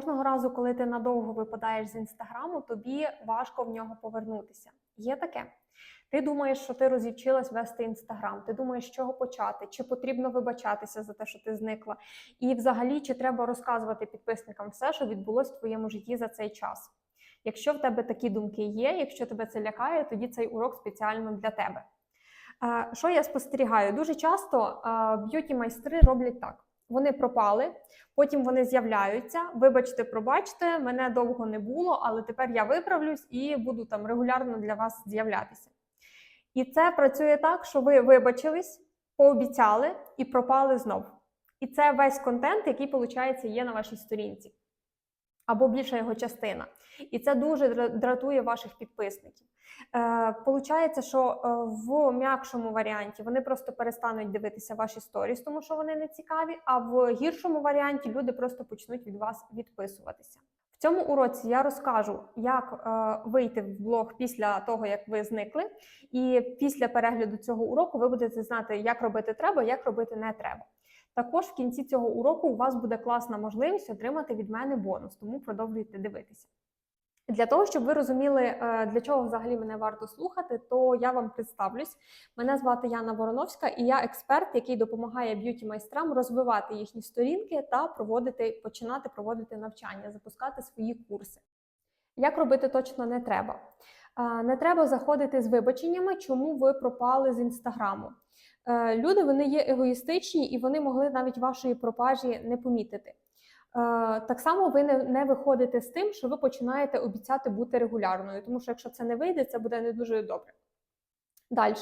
Кожного разу, коли ти надовго випадаєш з інстаграму, тобі важко в нього повернутися. Є таке. Ти думаєш, що ти розівчилась вести інстаграм, ти думаєш, з чого почати, чи потрібно вибачатися за те, що ти зникла, і взагалі чи треба розказувати підписникам все, що відбулось в твоєму житті за цей час. Якщо в тебе такі думки є, якщо тебе це лякає, тоді цей урок спеціально для тебе. Що я спостерігаю? Дуже часто б'юті майстри роблять так: вони пропали, потім вони з'являються. Вибачте, пробачте, мене довго не було, але тепер я виправлюсь і буду там регулярно для вас з'являтися. І це працює так, що ви вибачились, пообіцяли і пропали знов. І це весь контент, який, виходить, є на вашій сторінці. Або більша його частина. І це дуже дратує ваших підписників. Е, Получається, що е, в м'якшому варіанті вони просто перестануть дивитися ваші сторіс, тому що вони не цікаві. А в гіршому варіанті люди просто почнуть від вас відписуватися. В цьому уроці я розкажу, як е, вийти в блог після того, як ви зникли, і після перегляду цього уроку ви будете знати, як робити треба, як робити не треба. Також в кінці цього уроку у вас буде класна можливість отримати від мене бонус, тому продовжуйте дивитися. Для того, щоб ви розуміли, е, для чого взагалі мене варто слухати, то я вам представлюсь. Мене звати Яна Вороновська, і я експерт, який допомагає б'юті майстрам розвивати їхні сторінки та проводити, починати проводити навчання, запускати свої курси. Як робити точно не треба. Е, Не треба заходити з вибаченнями, чому ви пропали з інстаграму. Е, Люди вони є егоїстичні і вони могли навіть вашої пропажі не помітити. Е, Так само ви не, не виходите з тим, що ви починаєте обіцяти бути регулярною, тому що якщо це не вийде, це буде не дуже добре. Далі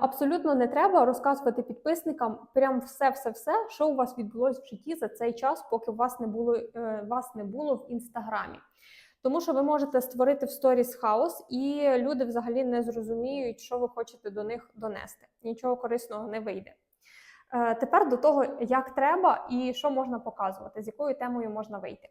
абсолютно не треба розказувати підписникам прям все-все-все, що у вас відбулось в житті за цей час, поки вас не було, е, вас не було в інстаграмі. Тому що ви можете створити в сторіс хаос, і люди взагалі не зрозуміють, що ви хочете до них донести. Нічого корисного не вийде. Е, Тепер до того, як треба і що можна показувати, з якою темою можна вийти.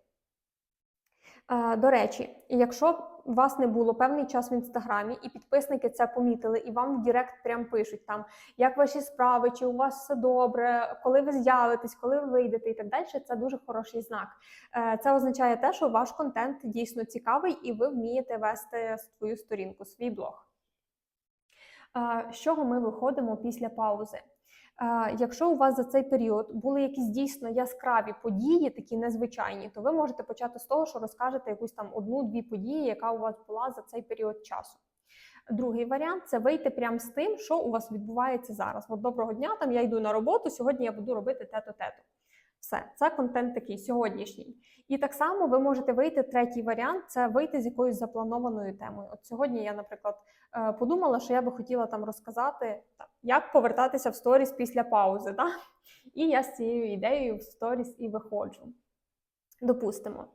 Е, До речі, якщо вас не було певний час в інстаграмі, і підписники це помітили, і вам в Директ прям пишуть там, як ваші справи, чи у вас все добре, коли ви з'явитесь, коли ви вийдете і так далі, це дуже хороший знак. Е, Це означає те, що ваш контент дійсно цікавий, і ви вмієте вести свою сторінку, свій блог. Е, З чого ми виходимо після паузи? Якщо у вас за цей період були якісь дійсно яскраві події, такі незвичайні, то ви можете почати з того, що розкажете якусь там одну-дві події, яка у вас була за цей період часу. Другий варіант це вийти прямо з тим, що у вас відбувається зараз. От доброго дня, там я йду на роботу, сьогодні я буду робити те-то-те-то. Все, це контент такий сьогоднішній. І так само ви можете вийти. Третій варіант це вийти з якоюсь запланованою темою. От сьогодні я, наприклад, е, подумала, що я би хотіла там розказати, там, як повертатися в сторіс після паузи. Да? І я з цією ідеєю в сторіс і виходжу. Допустимо.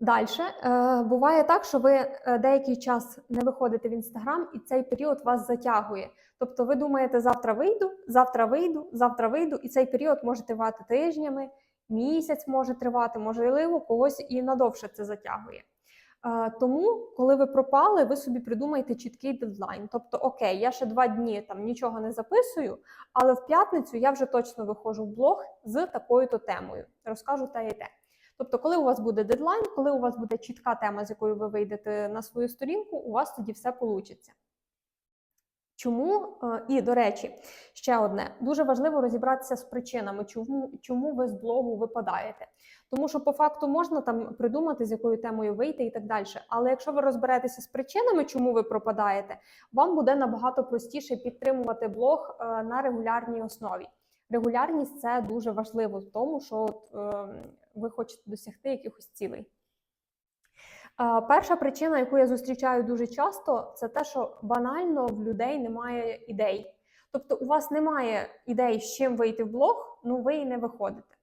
Далі е, буває так, що ви е, деякий час не виходите в інстаграм, і цей період вас затягує. Тобто ви думаєте, завтра вийду, завтра вийду, завтра вийду, і цей період може тривати тижнями, місяць може тривати, можливо, когось і надовше це затягує. Тому, коли ви пропали, ви собі придумаєте чіткий дедлайн. Тобто, окей, я ще два дні там нічого не записую, але в п'ятницю я вже точно виходжу в блог з такою-то темою. Розкажу те і те. Тобто, коли у вас буде дедлайн, коли у вас буде чітка тема, з якою ви вийдете на свою сторінку, у вас тоді все вийде. Чому Е, і до речі, ще одне дуже важливо розібратися з причинами, чому, чому ви з блогу випадаєте. Тому що по факту можна там придумати, з якою темою вийти і так далі. Але якщо ви розберетеся з причинами, чому ви пропадаєте, вам буде набагато простіше підтримувати блог е, на регулярній основі. Регулярність це дуже важливо в тому, що от, е, ви хочете досягти якихось цілей. Перша причина, яку я зустрічаю дуже часто, це те, що банально в людей немає ідей. Тобто, у вас немає ідей, з чим вийти в блог, ну ви і не виходите.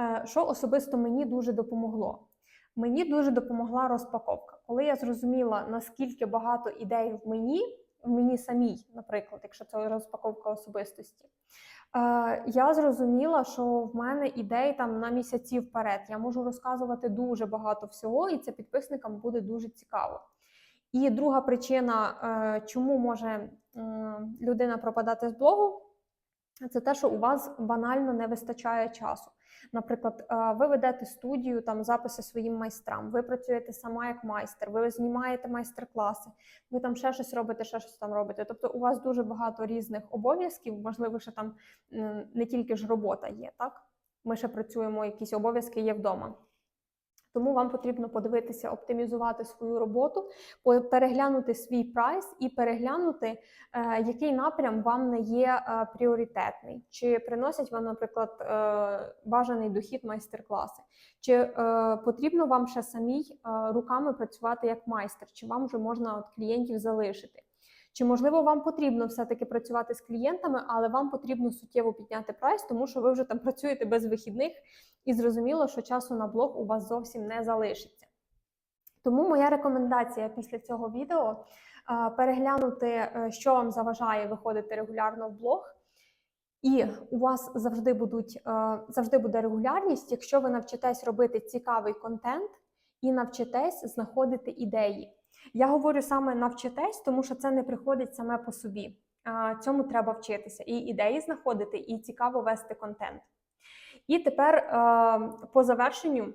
Е, Що особисто мені дуже допомогло? Мені дуже допомогла розпаковка. Коли я зрозуміла, наскільки багато ідей в мені, мені самій, наприклад, якщо це розпаковка особистості, е, я зрозуміла, що в мене ідей там на місяці вперед. Я можу розказувати дуже багато всього, і це підписникам буде дуже цікаво. І друга причина, е, чому може м, людина пропадати з блогу, це те, що у вас банально не вистачає часу. Наприклад, ви ведете студію там записи своїм майстрам, ви працюєте сама як майстер, ви знімаєте майстер-класи, ви там ще щось робите, ще щось там робите. Тобто у вас дуже багато різних обов'язків, можливо, що там не тільки ж робота є, так? Ми ще працюємо, якісь обов'язки є вдома. Тому вам потрібно подивитися, оптимізувати свою роботу, переглянути свій прайс і переглянути, е, який напрям вам не є е, пріоритетний, чи приносять вам, наприклад, е, бажаний дохід майстер-класи, чи потрібно вам ще самій руками працювати як майстер, чи вам вже можна от клієнтів залишити. Чи можливо вам потрібно все-таки працювати з клієнтами, але вам потрібно суттєво підняти прайс, тому що ви вже там працюєте без вихідних, і зрозуміло, що часу на блог у вас зовсім не залишиться. Тому моя рекомендація після цього відео переглянути, е, що вам заважає виходити регулярно в блог. І у вас завжди будуть е, завжди буде регулярність, якщо ви навчитесь робити цікавий контент і навчитесь знаходити ідеї. Я говорю саме навчитесь, тому що це не приходить саме по собі. Цьому треба вчитися і ідеї знаходити, і цікаво вести контент. І тепер е, по завершенню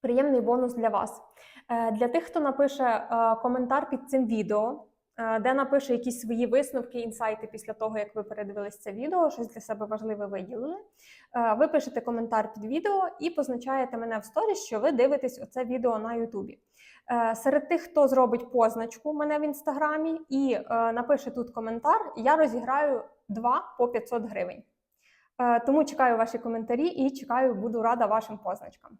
приємний бонус для вас. Е, Для тих, хто напише е, коментар під цим відео, де напише якісь свої висновки, інсайти після того, як ви передивились це відео, щось для себе важливе виділили. Ви пишете коментар під відео і позначаєте мене в сторіс, що ви дивитесь оце відео на Ютубі. Е, Серед тих, хто зробить позначку мене в інстаграмі і е, напише тут коментар, я розіграю 2 по 500 гривень. Е, Тому чекаю ваші коментарі і чекаю, буду рада вашим позначкам.